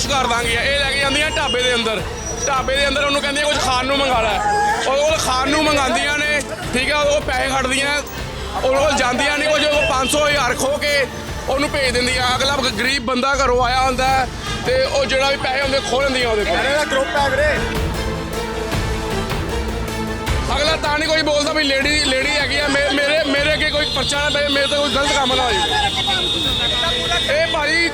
ਖੁਸ਼ ਕਰ ਦਾਂਗੇ। ਇਹ ਲੈ ਕੇ ਜਾਂਦੀਆਂ ਢਾਬੇ ਦੇ ਅੰਦਰ। ਢਾਬੇ ਦੇ ਅੰਦਰ ਉਹਨੂੰ ਕਹਿੰਦੀਆਂ ਕੁਝ ਖਾਣ ਨੂੰ ਮੰਗਾ ਲੈ। ਉਹਦੇ ਕੋਲ ਖਾਣ ਨੂੰ ਮੰਗਾਉਂਦੀਆਂ ਨੇ ਠੀਕ ਹੈ ਉਹਦੇ ਕੋਲ ਪੈਸੇ ਖੜਦੀਆਂ ਉਹਦੇ ਕੋਲ ਜਾਂਦੀਆਂ ਨਹੀਂ ਕੁਝ ਉਹ 500 ਹਜ਼ਾਰ ਖੋ ਕੇ ਉਹਨੂੰ ਭੇਜ ਦਿੰਦੀਆਂ। ਅਗਲਾ ਗਰੀਬ ਬੰਦਾ ਘਰੋਂ ਆਇਆ ਹੁੰਦਾ ਤੇ ਉਹ ਜਿਹੜਾ ਵੀ ਪੈਸੇ ਹੁੰਦੇ ਖੋਹ ਲੈਂਦੀਆਂ ਉਹਦੇ ਕੋਲ। ਇਹਦਾ ਗਰੁੱਪ ਹੈ ਵੀਰੇ। ਅਗਲਾ ਤਾਂ ਨਹੀਂ ਕੋਈ ਬੋਲਦਾ ਵੀ ਲੇਡੀ ਲੇਡੀ ਹੈਗੀ ਆ। ਮੇਰੇ ਮੇਰੇ ਅੱਗੇ ਕੋਈ ਪਰਚਾ ਨਾ ਪਏ ਮੇਰੇ ਤੇ ਕੋਈ ਗਲਤ ਕੰਮ ਨਾ ਹੋ ਜਾਵੇ ਇਹ ਭਾਜੀ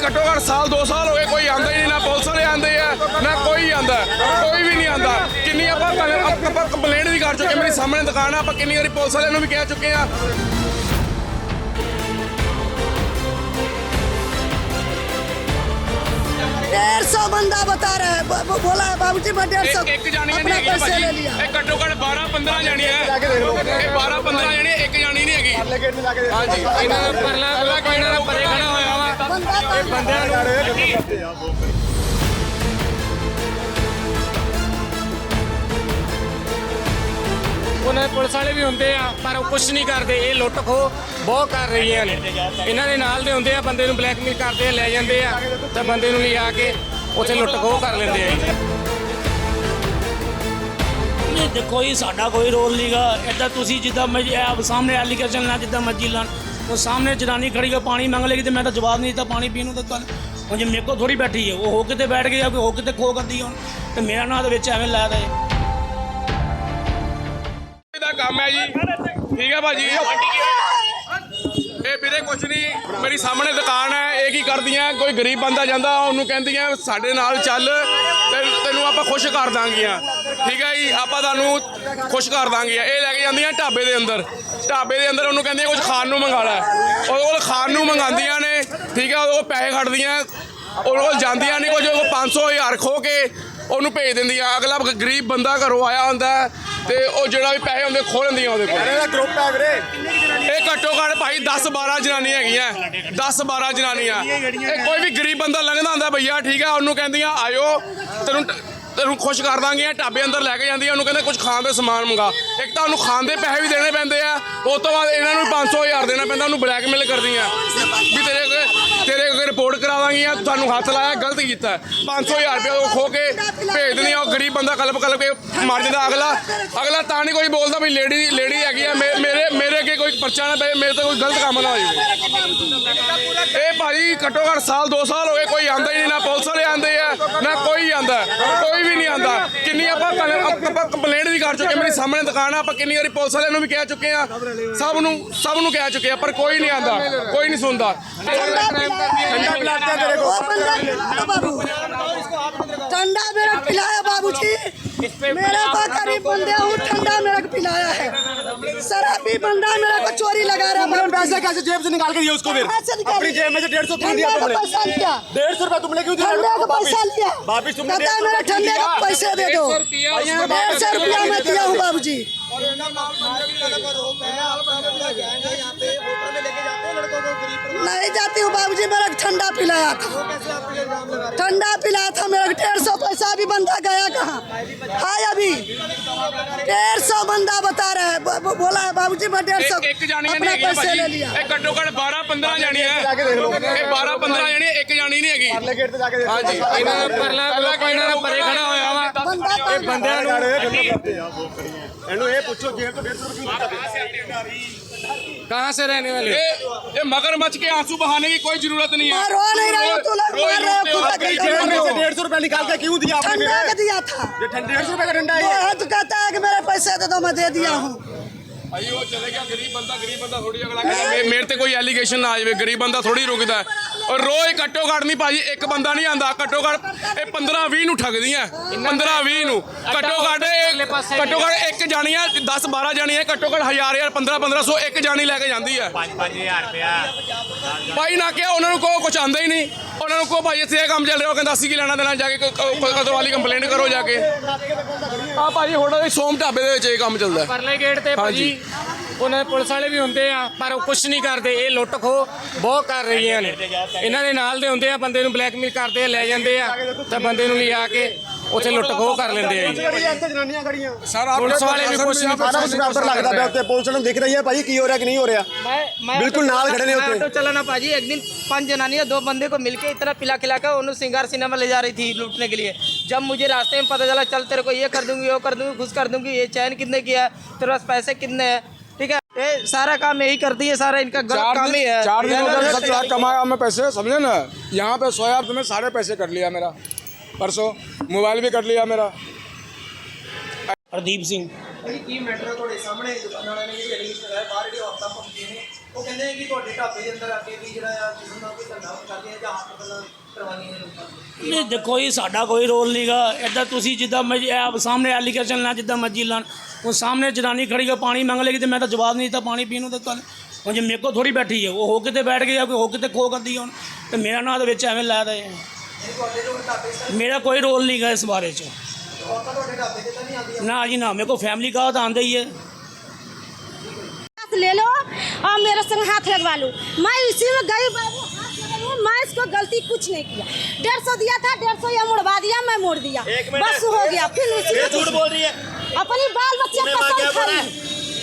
ਘੱਟੋ ਘੱਟ ਸਾਲ 2 ਸਾਲ ਹੋਏ ਕੋਈ ਆਂਦਾ ਹੀ ਨਹੀਂ ਨਾ ਪੁਲਿਸ ਵਾਲੇ ਆਂਦੇ ਆ ਨਾ ਕੋਈ ਆਂਦਾ ਕੋਈ ਵੀ ਨਹੀਂ ਆਂਦਾ ਕਿੰਨੀ ਆਪਾਂ ਆਪਾਂ- ਆਪਾਂ ਕੰਪਲੇਂਟ ਵੀ ਕਰ ਚੁੱਕੇ ਮੇਰੀ ਸਾਹਮਣੇ ਦੁਕਾਨ ਆ ਆਪਾਂ ਕਿੰਨੀ ਵਾਰੀ ਪੁਲਿਸ ਵਾਲਿਆਂ ਨੂੰ ਵੀ ਕਹਿ ਚੁੱਕੇ ਆ डेढ़ सौ बंदा बता रहा है ब- ब- बोला है बाबूजी मैं डेढ़ सौ ਇੱਕ ਇੱਕ ਜਾਣੀ अपना ਨਹੀਂ ਹੈਗੀ पैसे ले ਭਾਜੀ लिया ਇਹ ਘੱਟੋ ਘੱਟ 12 15 ਜਾਣੀ ਹੈ ਜਾ ਕੇ ਦੇਖ ਲਓ ਇਹ 12 15 ਜਾਣੀ ਹੈ, ਇੱਕ ਜਾਣੀ ਨਹੀਂ ਹੈਗੀ ਪਰਲੇ ਗੇਟ ਨੂੰ ਜਾ ਕੇ ਦੇਖ ਹਾਂਜੀ ਇਹਨਾਂ ਦਾ ਪਰਲਾ ਪਰਲਾ ਕੋਈ ਇਹਨਾਂ ਦਾ ਪਰੇ ਉਹਨਾਂ ਦੇ ਪੁਲਿਸ ਵਾਲੇ ਵੀ ਹੁੰਦੇ ਆ, ਪਰ ਉਹ ਕੁਝ ਨਹੀਂ ਕਰਦੇ। ਇਹ ਲੁੱਟ ਖੋ ਬਹੁਤ ਕਰ ਰਹੀਆਂ ਨੇ। ਇਹਨਾਂ ਦੇ ਨਾਲ ਦੇ ਹੁੰਦੇ ਆ, ਬੰਦੇ ਨੂੰ ਬਲੈਕਮੇਲ ਕਰਦੇ ਆ, ਲੈ ਜਾਂਦੇ ਆ, ਤਾਂ ਬੰਦੇ ਨੂੰ ਲਿਆ ਕੇ ਉੱਥੇ ਲੁੱਟ ਖੋ ਕਰ ਲੈਂਦੇ ਆ। ਦੇਖੋ ਜੀ, ਸਾਡਾ ਕੋਈ ਰੋਲ ਨਹੀਂਗਾ ਇੱਦਾਂ ਤੁਸੀਂ ਜਿੱਦਾਂ ਮੈਂ ਇਹ ਸਾਹਮਣੇ ਐਲੀਗੇਸ਼ਨ ਲਾ ਜਿੱਦਾਂ ਮਰਜ਼ੀ ਲਾਣ। ਉਹ ਸਾਹਮਣੇ ਜਨਾਨੀ ਖੜੀ ਕੇ ਪਾਣੀ ਮੰਗ ਲੇਗੀ ਤੇ ਮੈਂ ਤਾਂ ਜਵਾਬ ਨਹੀਂ ਦਿੱਤਾ, ਪਾਣੀ ਪੀਣ ਨੂੰ ਤਾਂ ਕੱਲ ਹੁਣ ਜੇ ਮੇਰੇ ਕੋਲ ਥੋੜੀ ਬੈਠੀ ਹੈ ਉਹ ਹੋ ਕਿਤੇ ਬੈਠ ਗਈ ਆ, ਕੋਈ ਹੋ ਕਿਤੇ ਖੋ ਕਰਦੀ ਹੁਣ। ਤੇ ਮੇਰਾ ਨਾਂ ਦੇ ਵਿੱਚ ਐਵੇਂ ਲਾਇਆ ਦਾ ਹੈ ਦਾ ਕੰਮ ਹੈ ਜੀ। ਠੀਕ ਹੈ ਭਾਜੀ। ਇਹ ਵੀਰੇ ਕੁਛ ਨਹੀਂ, ਮੇਰੀ ਸਾਹਮਣੇ ਦੁਕਾਨ ਹੈ, ਇਹ ਕੀ ਕਰਦੀਆਂ? ਕੋਈ ਗਰੀਬ ਬੰਦਾ ਜਾਂਦਾ, ਉਹਨੂੰ ਕਹਿੰਦੀਆਂ, ਸਾਡੇ ਨਾਲ ਚੱਲ ਤੈਨੂੰ ਆਪਾਂ ਖੁਸ਼ ਕਰ ਦਾਂਗੀਆਂ। ਠੀਕ ਹੈ ਜੀ ਆਪਾਂ ਤੁਹਾਨੂੰ ਖੁਸ਼ ਕਰ ਦਾਂਗੀਆਂ ਇਹ ਲੈ ਕੇ ਜਾਂਦੀਆਂ ਢਾਬੇ ਦੇ ਅੰਦਰ। ਢਾਬੇ ਦੇ ਅੰਦਰ ਉਹਨੂੰ ਕਹਿੰਦੀਆਂ ਕੁਝ ਖਾਣ ਨੂੰ ਮੰਗਾ ਲੈ। ਉਹਦੇ ਕੋਲ ਖਾਣ ਨੂੰ ਮੰਗਾਉਂਦੀਆਂ ਨੇ ਠੀਕ ਹੈ ਕੋਲ ਪੈਸੇ ਖੜਦੀਆਂ ਉਹਦੇ ਕੋਲ ਜਾਂਦੀਆਂ ਨਹੀਂ ਕੁਝ ਉਹ 500 ਹਜ਼ਾਰ ਖੋ ਕੇ ਉਹਨੂੰ ਭੇਜ ਦਿੰਦੀਆਂ। ਅਗਲਾ ਗਰੀਬ ਬੰਦਾ ਘਰੋਂ ਆਇਆ ਹੁੰਦਾ ਤੇ ਉਹ ਜਿਹੜਾ ਵੀ ਪੈਸੇ ਹੁੰਦੇ ਖੋਹ ਲੈਂਦੀਆਂ ਉਹਦੇ ਕੋਲ। ਇਹਦਾ ਗਰੁੱਪ ਹੈ ਵੀਰੇ। ਇਹ ਘੱਟੋ ਘੱਟ ਭਾਈ 10 12 ਜਨਾਨੀਆਂ ਹੈਗੀਆਂ। 10 12 ਜਨਾਨੀਆਂ। ਇਹ ਕੋਈ ਵੀ ਗਰੀਬ ਬੰਦਾ ਲੰਘਦਾ ਹੁੰਦਾ ਭਈਆ ਠੀਕ ਹੈ ਉਹਨੂੰ ਕਹਿੰਦੀਆਂ ਆਇਓ ਤੈਨੂੰ ਤੈਨੂੰ ਖੁਸ਼ ਕਰ ਦਾਂਗੇ ਢਾਬੇ ਅੰਦਰ ਲੈ ਕੇ ਜਾਂਦੀਆਂ ਉਹਨੂੰ ਕਹਿੰਦੇ ਕੁਝ ਖਾਣ ਦੇ ਸਮਾਨ ਮੰਗਾ। ਇੱਕ ਤਾਂ ਉਹਨੂੰ ਖਾਣ ਦੇ ਪੈਸੇ ਵੀ ਦੇਣੇ ਪੈਂਦੇ ਆ, ਉਸ ਤੋਂ ਬਾਅਦ ਇਹਨਾਂ ਨੂੰ 500 ਹਜ਼ਾਰ ਦੇਣਾ ਪੈਂਦਾ, ਉਹਨੂੰ ਬਲੈਕਮੇਲ ਕਰਦੀਆਂ। ਵੀ ਤੇਰੇ ਅੱਗੇ- ਤੇਰੇ ਅੱਗੇ ਰਿਪੋਰਟ ਕਰਾ ਤੁਹਾਨੂੰ ਹੱਥ ਲਾਇਆ, ਗਲਤ ਕੀਤਾ। ਹੈ। 500 ਹਜ਼ਾਰ ਰੁਪਏ ਉਹ ਖੋ ਕੇ ਭੇਜ ਦਿੰਦੀਆਂ ਉਹ ਗਰੀਬ ਬੰਦਾ ਕਲਪ ਕਲਪ ਕੇ ਮਰ ਜਾਂਦਾ। ਅਗਲਾ ਅਗਲਾ ਤਾਂ ਨਹੀਂ ਕੋਈ ਬੋਲਦਾ ਵੀ ਲੇਡੀ ਲੇਡੀ ਹੈਗੀ ਆ, ਮੇ- ਮੇਰੇ ਮੇਰੇ ਪਰਚਾ ਨਾ ਪਏ ਮੇਰੇ ਤੇ ਕੋਈ ਗਲਤ ਕੰਮ ਨਾ ਹੋ ਜਾਵੇ ਇਹ ਭਾਜੀ ਘੱਟੋ ਘੱਟ ਸਾਲ 2 ਸਾਲ ਹੋਏ ਕੋਈ ਆਂਦਾ ਹੀ ਨਹੀਂ ਨਾ ਪੁਲਿਸ ਵਾਲੇ ਆਂਦੇ ਆ ਨਾ ਕੋਈ ਆਂਦਾ ਕੋਈ ਵੀ ਨਹੀਂ ਆਂਦਾ ਕਿੰਨੀ ਆਪਾਂ ਕਲ- ਆਪਾਂ ਕੰਪਲੇਂਟ ਵੀ ਕਰ ਚੁੱਕੇ ਮੇਰੀ ਸਾਹਮਣੇ ਦੁਕਾਨ ਆ ਆਪਾਂ ਕਿੰਨੀ ਵਾਰੀ ਪੁਲਿਸ ਵਾਲਿਆਂ ਨੂੰ ਵੀ ਕਹਿ ਚੁੱਕੇ ਆ ਸਭ ਨੂੰ ਸਭ ਨੂੰ ਕਹਿ ਚੁੱਕੇ ਆ ਪਰ ਕੋਈ ਨਹੀਂ ਆਂਦਾ ਕੋਈ ਨਹੀਂ ਸੁਣਦਾ ਠੰਡਾ ਪਿਲਾਤੇ ਆ ਤੇਰੇ वो को बंदा बाबू ठंडा मेरा पिलाया बाबूजी मेरा पास गरीब बंदे हूँ शराबी बंदा मेरा को चोरी लगा रहा है। पैसे कैसे जेब से निकाल के दिए उसको फिर? अपनी जेब में से डेढ़ सौ दिया तुमने। डेढ़ सौ रुपया तुमने क्यों दिया? तुमने मेरे ठंडे का पैसे दे दो। डेढ़ सौ रुपया मैं दिया हूँ बाबूजी। नहीं जाती हूँ बाबूजी मेरा ठंडा पिलाया था। ठंडा पिलाया था मेरा डेढ़ सौ पैसा अभी बंदा गया कहाँ? हाय अभी डेढ़ सौ बंदा बता रहा है ब- ब- बोला है बाबूजी मैं डेढ़ सौ ਇੱਕ ਇੱਕ ਜਾਣੀ ਨਹੀਂ अपना ਹੈਗੀ पैसे ले ਭਾਜੀ लिया ਇਹ ਘੱਟੋ ਘੱਟ 12 15 ਜਾਣੀਆਂ ਜਾ ਕੇ ਦੇਖ ਲਓ ਇਹ 12 15 ਜਾਣੀ ਇੱਕ ਜਾਣੀ ਨਹੀਂ ਹੈਗੀ ਪਰਲੇ ਗੇਟ ਤੇ ਜਾ ਕੇ ਦੇਖ ਹਾਂਜੀ ਇਹਨਾਂ ਦਾ ਪਰਲਾ ਪਰਲਾ ਕੋਈ ਇਹਨਾਂ ਦਾ ਪਰੇ ਖੜਾ ਹੋਇਆ ਵਾ बंदा तो- ਬੰਦਿਆਂ ਨੂੰ ਇਹਨੂੰ ਇਹ ਪੁੱਛੋ ਜੇਬ ਤੋਂ 150 ਰੁਪਏ ਕਿਉਂ ਕਹਾਂ ਸੇ ਰਹਿਣੇ ਵਾਲੇ ਇਹ ਇਹ मगरमच्छ के आंसू बहाने की कोई जरूरत नहीं है मैं रो नहीं रहा हूँ, तू लोग रोई मार रहे हो, रोते हो, खुद अपनी का जेब में से हो। डेढ़ सौ रुपया निकाल के क्यों दिया आपने ठंडा का फिर दिया था ये ठंडे डेढ़ सौ रुपये का ठंडा है वो ये है तो कहता है कि मेरे पैसे दे दो मैं दे दिया हूँ ਭਾਈ ਉਹ ਚਲੇ ਗਿਆ ਗਰੀਬ ਬੰਦਾ ਗਰੀਬ ਬੰਦਾ ਥੋੜੀ ਅਗਲਾ ਕਹਿੰਦਾ ਮੇ- ਮੇਰੇ ਤੇ ਕੋਈ ਐਲੀਗੇਸ਼ਨ ਨਾ ਆ ਜਾਵੇ ਗਰੀਬ ਬੰਦਾ ਥੋੜੀ ਰੁਕਦਾ ਹੈ। ਔਰ ਰੋਜ਼ ਘੱਟੋ ਘੱਟ ਨਹੀਂ ਭਾਜੀ ਇੱਕ ਬੰਦਾ ਨਹੀਂ ਆਂਦਾ ਘੱਟੋ ਘੱਟ ਇਹ 15 20 ਨੂੰ ਠੱਗਦੀਆਂ 15 20 ਨੂੰ। ਘੱਟੋ ਘੱਟ ਇਹ- ਘੱਟੋ ਘੱਟ ਇੱਕ ਜਾਣੀਆਂ 10 12 ਜਾਣੀਆਂ ਘੱਟੋ ਘੱਟ 1000 1000 15 1500 ਇੱਕ ਜਾਣੀ ਲੈ ਕੇ ਜਾਂਦੀ ਹੈ 5-5000 ਰੁਪਇਆ। ਭਾਈ ਨਾ ਕਿਹਾ ਉਹਨਾਂ ਨੂੰ ਕੋ ਕੁਝ ਆਂਦਾ ਹੀ ਨਹੀਂ। ਉਹਨਾਂ ਨੂੰ ਕੋ ਭਾਈ ਇੱਥੇ ਇਹ ਕੰਮ ਚੱਲ ਰਿਹਾ ਉਹ ਕਹਿੰਦਾ ਅਸੀਂ ਕੀ ਲੈਣਾ ਦੇਣਾ ਜਾ ਕੇ ਕਦਰ ਵਾਲੀ ਕੰਪਲੇਂਟ ਕਰੋ ਜਾ ਕੇ। ਆ ਭਾਜੀ ਹੋੜਾ ਦੇ ਸੋਮ ਢਾਬੇ ਦੇ ਵਿੱਚ ਇਹ ਕੰਮ ਚੱਲਦਾ। ਹੈ। ਪਰਲੇ ਗੇਟ ਤੇ ਭਾਜੀ ਉਹਨਾਂ ਦੇ ਪੁਲਿਸ ਵਾਲੇ ਵੀ ਹੁੰਦੇ ਆ ਪਰ ਉਹ ਕੁਝ ਨਹੀਂ ਕਰਦੇ ਇਹ ਲੁੱਟ ਖੋ ਬਹੁਤ ਕਰ ਰਹੀਆਂ ਨੇ ਇਹਨਾਂ ਦੇ ਨਾਲ ਦੇ ਹੁੰਦੇ ਆ ਬੰਦੇ ਨੂੰ ਬਲੈਕਮੇਲ ਕਰਦੇ ਆ ਲੈ ਜਾਂਦੇ ਆ ਤਾਂ ਬੰਦੇ ਨੂੰ ਲਿਆ ਕੇ ਉੱਥੇ ਲੁੱਟ ਖੋਹ ਕਰ ਲੈਂਦੇ ਆ ਜੀ ਖੜੀ ਹੈ ਇੱਥੇ ਜਨਾਨੀਆਂ ਖੜੀਆਂ ਸਰ ਪੁਲਿਸ ਵਾਲੇ ਵੀ ਕੁਛ ਨਹੀਂ ਸਾਰਾ ਕੁਝ ਬਰਾਬਰ ਲੱਗਦਾ ਪਿਆ ਉੱਤੇ ਪੁਲਿਸ ਨੂੰ ਦਿਖ ਰਹੀ ਹੈ ਭਾਈ ਕੀ ਹੋ ਰਿਹਾ ਕਿ ਨਹੀਂ ਹੋ ਰਿਹਾ मैं मैं बिल्कुल ऑटो नाल चला- खड़े ने मैं होते। ऑटो चलाना पाजी एक दिन पांच जनानियां दो बंदे को मिलके इतना पिला खिला कर उन्होंने सिंगार सिनेमा ले जा रही थी लूटने के लिए जब मुझे रास्ते में पता चला चल तेरे को ये कर दूंगी वो कर दूंगी घुस कर दूंगी ये चैन कितने की है तेरे पास पैसे कितने हैं ठीक है ये सारा काम यही करती है सारा इनका गलत काम ही है। चार दिन हो गए लाख कमाया मैं पैसे समझे ना? यहाँ पे सोया तुम्हें सारे पैसे कर लिया मेरा। परसों मोबाइल भी कर लिया मेरा। हरदीप सिंह। ਉਹ ਕਹਿੰਦੇ ਕਿ ਤੁਹਾਡੇ ਢਾਬੇ ਦੇ ਅੰਦਰ ਅੱਗੇ ਵੀ ਜਿਹੜਾ ਆ ਕਿਸੇ ਨਾਲ ਕੋਈ ਧੰਦਾ ਕਰਦੇ ਆ ਜਾਂ ਹੱਥ ਗੱਲਾਂ ਕਰਵਾਉਣੀਆਂ ਨਹੀਂ ਦੇਖੋ ਇਹ ਸਾਡਾ ਕੋਈ ਰੋਲ ਨਹੀਂਗਾ ਇੱਦਾਂ ਤੁਸੀਂ ਜਿੱਦਾਂ ਮਰਜ਼ੀ ਆਪ ਸਾਹਮਣੇ ਐਲੀਗੇਸ਼ਨ ਲਾ ਜਿੱਦਾਂ ਮਰਜ਼ੀ ਲਾਣ ਉਹ ਸਾਹਮਣੇ ਜਨਾਨੀ ਖੜੀ ਹੋ ਪਾਣੀ ਮੰਗ ਲੇਗੀ ਤੇ ਮੈਂ ਤਾਂ ਜਵਾਬ ਨਹੀਂ ਦਿੱਤਾ ਪਾਣੀ ਪੀਣ ਨੂੰ ਤੇ ਤੁਹਾਨੂੰ ਹੁਣ ਜੇ ਮੇਰੇ ਕੋਲ ਥੋੜੀ ਬੈਠੀ ਹੈ ਉਹ ਹੋ ਕਿਤੇ ਬੈਠ ਗਈ ਜਾਂ ਕੋਈ ਹੋ ਕਿਤੇ ਖੋ ਕਰਦੀ ਹੁਣ ਤੇ ਮੇਰਾ ਨਾਂ ਦੇ ਵਿੱਚ ਐਵੇਂ ਲਾ ਰਹੇ ਮੇਰਾ ਕੋਈ ਰੋਲ ਨਹੀਂਗਾ ਇਸ ਬਾਰੇ 'ਚ। ਨਾ ਜੀ ਨਾ ਮੇਰੇ ਕੋਲ ਫੈਮਿਲੀ ਕਾ ਤਾਂ ਆਂਦਾ ਹੀ ਹੈ और मेरे संग हाथ लगवा लूँ मैं इसी में गई बाबू मैं इसको गलती कुछ नहीं किया डेढ़ सौ दिया था डेढ़ सौ या मुड़वा दिया मैं मोड़ दिया बस हो गया फिर उसी झूठ बोल रही है अपनी बाल बच्चे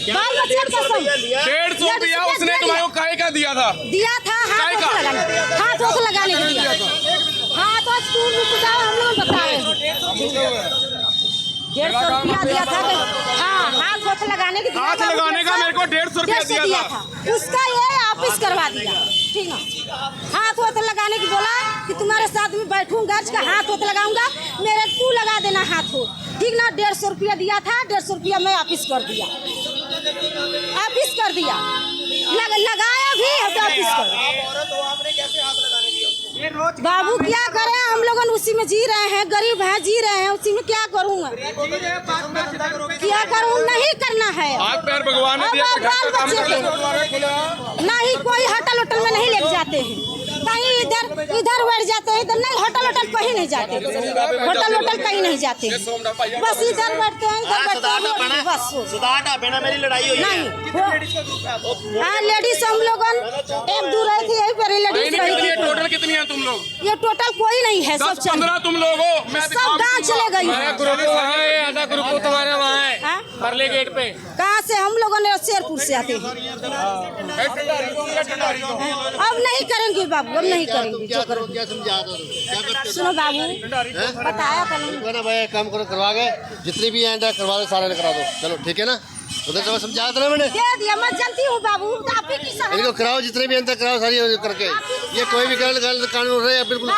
बाल बच्चे पसंद डेढ़ सौ रुपया उसने तुम्हारे काय का दिया था दिया था हाथ लगाने हाथ लगाने के लिए हाथों आज तू रुक जाओ हम लोग डेढ़ सौ रुपया दिया था कि- हाँ हाथ वोथ लगाने के हाथ लगाने का मेरे को डेढ़ सौ रुपया दिया था। उसका ये वापिस करवा दिया। ठीक है। हाथ वोथ लगाने की बोला कि तुम्हारे साथ में बैठूँगा इसका हाथ वोथ लगाऊँगा मेरे तू लगा देना हाथ हो ठीक ना डेढ़ सौ रुपया दिया था डेढ़ सौ रुपया मैं वापिस कर दिया। वापिस कर दिया। लग, लगाया भी और वापिस कर बाबू क्या करे? हम लोग उसी में जी रहे हैं गरीब है जी रहे हैं उसी में क्या करूँगा क्या करूँ? नहीं करना है। हाथ पैर भगवान ने अब दिया आप बाल काम बच्चे कर। के नहीं कोई होटल वोटल में नहीं लेके जाते हैं। कहीं इधर इधर बैठ जाते हैं इधर नहीं होटल होटल कहीं नहीं जाते। होटल होटल कहीं नहीं जाते। बस इधर बैठते हैं इधर बैठते हैं बस। मेरी लड़ाई हुई नहीं हाँ लेडीज़ हम लोग एक दूर रही थी यही पर लेडीज़ रही थी। टोटल कितनी है तुम लोग? ये टोटल कोई नहीं है सब पंद्रह तुम लोग सब गाँव चले गई। ग्रुप वहाँ तुम्हारे वहाँ है? हाँ? परले गेट पे। कहा? से हम लोगों ने शेरपुर से आते हैं। अब नहीं करेंगे बाबू अब नहीं करेंगे जो करोगे। समझा सुनो बाबू बताया हो भाई काम करो करवा के जितने भी आए करवा दो सारे करा दो। चलो ठीक है ना? उधर से समझाया था मैंने? दे दिया मैं जानती हूँ बाबू तो आप ही की इनको कराओ जितने भी अंदर कराओ सारी करके। ये कोई भी गलत गलत कानून रहे बिल्कुल